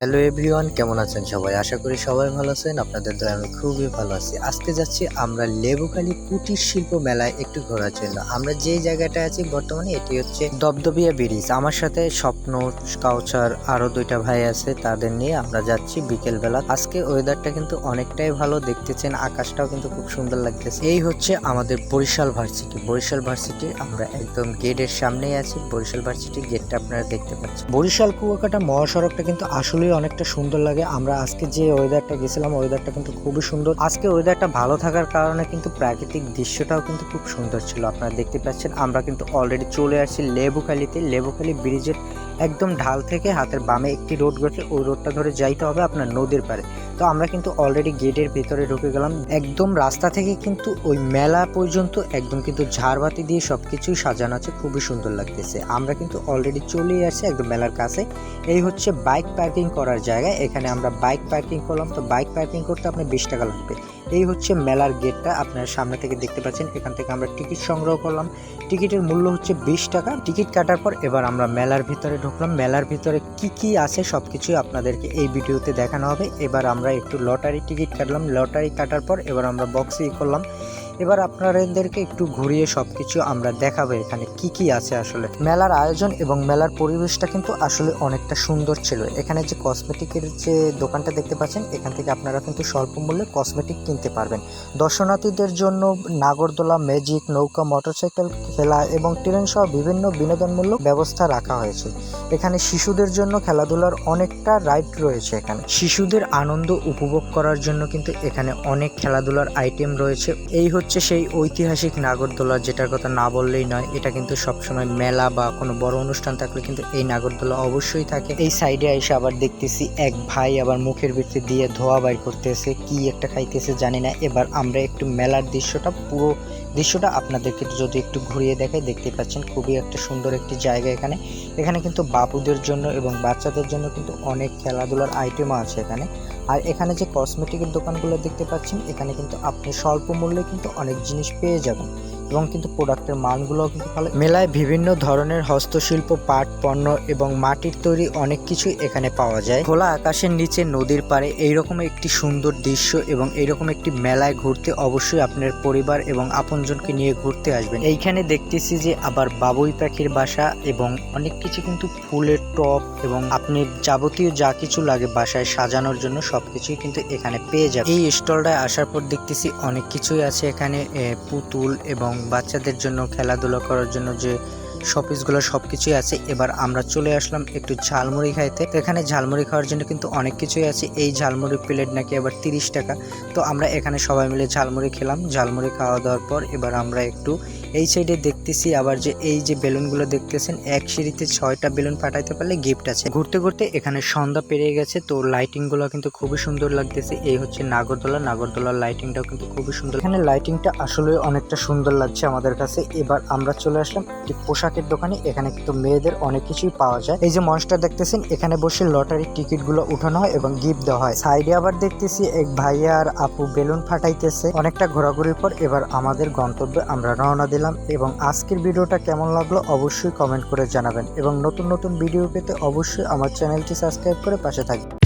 Hello everyone কেমন আছেন সবাই? আশা করি সবাই ভালো আছেন। আপনাদের দয়া, আমি খুবই ভালো আছি। আজকে যাচ্ছি আমরা লেবুখালী কুটির শিল্প মেলায় একটু ঘোরার জন্য। আমরা যে জায়গাটা আছি বর্তমানে এটি হচ্ছে দবদবিয়া ব্রিজ। আমার সাথে স্বপ্ন, কাউচার, আরও দুইটা ভাই আছে, তাদের নিয়ে আমরা যাচ্ছি বিকেল বেলা আজকে ওয়েদারটা কিন্তু অনেকটাই ভালো, দেখতেছেন আকাশটাও কিন্তু খুব সুন্দর লাগতেছে। এই হচ্ছে আমাদের বরিশাল ভার্সিটি। বরিশাল ভার্সিটি, আমরা একদম গেটের সামনেই আছি। বরিশাল ভার্সিটি গেটটা আপনারা দেখতে পাচ্ছেন। বরিশাল, কুয়াকাটা মহাসড়কটা কিন্তু আসলেই অনেকটা সুন্দর লাগে। আমরা আজকে যে ওয়েদারটা গেছিলাম ওয়েদারটা কিন্তু খুবই সুন্দর। আজকে ওয়েদারটা ভালো থাকার কারণে কিন্তু প্রাকৃতিক দৃশ্যটাও কিন্তু খুব সুন্দর ছিল। আপনারা দেখতে পাচ্ছেন, আমরা কিন্তু অলরেডি চলে আসছি লেবুখালিতে। লেবুখালি ব্রিজের একদম ঢাল থেকে হাতের বামে একটি রোড গেছে, ওই রোডটা ধরে যাইতে হবে আপনার নদীর পারে তো আমরা কিন্তু অলরেডি গেটের ভিতরে ঢুকে গেলাম। একদম রাস্তা থেকে কিন্তু ওই মেলা পর্যন্ত একদম কিন্তু ঝাড়বাতি দিয়ে সব কিছুই সাজানো আছে, খুবই সুন্দর লাগতেছে। আমরা কিন্তু অলরেডি চলেই আসছি একদম মেলার কাছে। এই হচ্ছে বাইক পার্কিং করার জায়গা। এখানে আমরা বাইক পার্কিং করলাম। তো বাইক পার্কিং করতে আপনার বিশ টাকা লাগবে। এই হচ্ছে মেলার গেটটা, আপনারা সামনে থেকে দেখতে পাচ্ছেন, এখান থেকে আমরা টিকিট সংগ্রহ করলাম। টিকিটের মূল্য হচ্ছে বিশ টাকা। টিকিট কাটার পর এবার আমরা মেলার ভিতরে ঢুকলাম। মেলার ভিতরে কি কি আছে সব কিছুই আপনাদেরকে এই ভিডিওতে দেখানো হবে। এবার আমরা একটু লটারি টিকিট কাটলাম। লটারি কাটার পর এবার আমরা বক্সে ই করলাম। এবার আপনাদেরকে একটু ঘুরিয়ে সবকিছু আমরা দেখাবো এখানে কি কি আছে আসলে। মেলার আয়োজন এবং মেলার পরিবেশটা কিন্তু আসলে অনেকটা সুন্দর ছিল। এখানে যে কসমেটিকের যে দোকানটা দেখতে পাচ্ছেন, এখান থেকে আপনারা কিন্তু স্বল্প মূল্যে কসমেটিক কিনতে পারবেন। দর্শনার্থীদের জন্য নাগরদোলা ম্যাজিক নৌকা মোটরসাইকেল খেলা এবং ট্রেন সহ বিভিন্ন বিনোদনমূলক ব্যবস্থা রাখা হয়েছে। এখানে শিশুদের জন্য খেলাধুলার অনেকটা রাইট রয়েছে এখানে। শিশুদের আনন্দ উপভোগ করার জন্য কিন্তু এখানে অনেক খেলাধুলার আইটেম রয়েছে। এই হচ্ছে সেই ঐতিহাসিক নাগরদোলা, যেটার কথা না বললেই নয়, এটা কিন্তু সবসময় মেলা বা কোনো বড় অনুষ্ঠান থাকলে কিন্তু এই নাগরদোলা অবশ্যই থাকে। এই সাইডে এসে আবার দেখতেছি এক ভাই আবার মুখের ভিতরে দিয়ে ধোয়া বাইর করতেছে, কি একটা খাইতেছে জানি না। এবার আমরা একটু মেলার দৃশ্যটা, পুরো দৃশ্যটা আপনাদেরকে যদি একটু ঘুরিয়ে দেখাই, দেখতে পাচ্ছেন খুবই একটা সুন্দর একটি জায়গা এখানে। এখানে কিন্তু বাবুদের জন্য এবং বাচ্চাদের জন্য কিন্তু অনেক খেলাধুলার আইটেমও আছে এখানে। আর এখানে যে কসমেটিকের দোকানগুলো দেখতে পাচ্ছেন, এখানে কিন্তু আপনি স্বল্প মূল্যে কিন্তু অনেক জিনিস পেয়ে যাবেন। এবং কিন্তু প্রোডাক্টের মানগুলোও কিন্তু ভালো। মেলায় বিভিন্ন ধরনের হস্তশিল্প, পাট, পণ্য এবং মাটির তৈরি অনেক কিছুই এখানে পাওয়া যায়। খোলা আকাশের নিচে নদীর পাড়ে এইরকম একটি সুন্দর দৃশ্য এবং এইরকম একটি মেলায় ঘুরতে অবশ্যই আপনার পরিবার এবং আপনজনকে নিয়ে ঘুরতে আসবেন। এইখানে দেখতেছি যে আবার বাবুই পাখির বাসা এবং অনেক কিছু কিন্তু ফুলের টপ এবং আপনি যাবতীয় যা কিছু লাগে বাসায় সাজানোর জন্য সবকিছুই কিন্তু এখানে পেয়ে যাবেন। এই স্টলটায় আসার পর দেখতেছি অনেক কিছুই আছে এখানে পুতুল এবং বাচ্চাদের জন্য খেলাধুলা করার জন্য যে শপিসগুলো সব কিছুই আছে। এবার আমরা চলে আসলাম একটু ঝালমুড়ি খাইতে। তো এখানে ঝালমুড়ি খাওয়ার জন্য কিন্তু অনেক কিছুই আছে। এই ঝালমুড়ি প্লেট নাকি আবার তিরিশ টাকা। তো আমরা এখানে সবাই মিলে ঝালমুড়ি খেলাম। ঝালমুড়ি খাওয়া দাওয়ার পর এবার আমরা একটু এই সাইডে দেখতেছি আবার যে এই যে বেলুনগুলো দেখতেছেন, এক সিঁড়িতে ছয়টা বেলুন ফাটাইতে পারলে গিফট আছে। ঘুরতে ঘুরতে এখানে সন্ধ্যা পেরিয়ে গেছে, তো লাইটিংগুলো কিন্তু খুবই সুন্দর লাগতেছে। এই হচ্ছে নাগরদোলা। নাগরদোলার লাইটিংটাও কিন্তু খুবই সুন্দর। এখানে লাইটিংটা আসলে অনেকটা সুন্দর লাগছে আমাদের কাছে। এবার আমরা চলে আসলাম একটি পোশাকের দোকানে এখানে কিন্তু মেয়েদের অনেক কিছুই পাওয়া যায়। এই যে মঞ্চটা দেখতেছেন, এখানে বসে লটারির টিকিটগুলো উঠানো হয় এবং গিফট দেওয়া হয়। সাইডে আবার দেখতেছি এক ভাইয়া আর আপু বেলুন ফাটাইতেছে। অনেকটা ঘোরাঘুরির পর এবার আমাদের গন্তব্যে আমরা রওনা দিলাম এবং আজকের ভিডিওটা কেমন লাগল অবশ্যই কমেন্ট করে জানাবেন এবং নতুন নতুন ভিডিও পেতে অবশ্যই আমার চ্যানেলটি সাবস্ক্রাইব করে পাশে থাকবেন।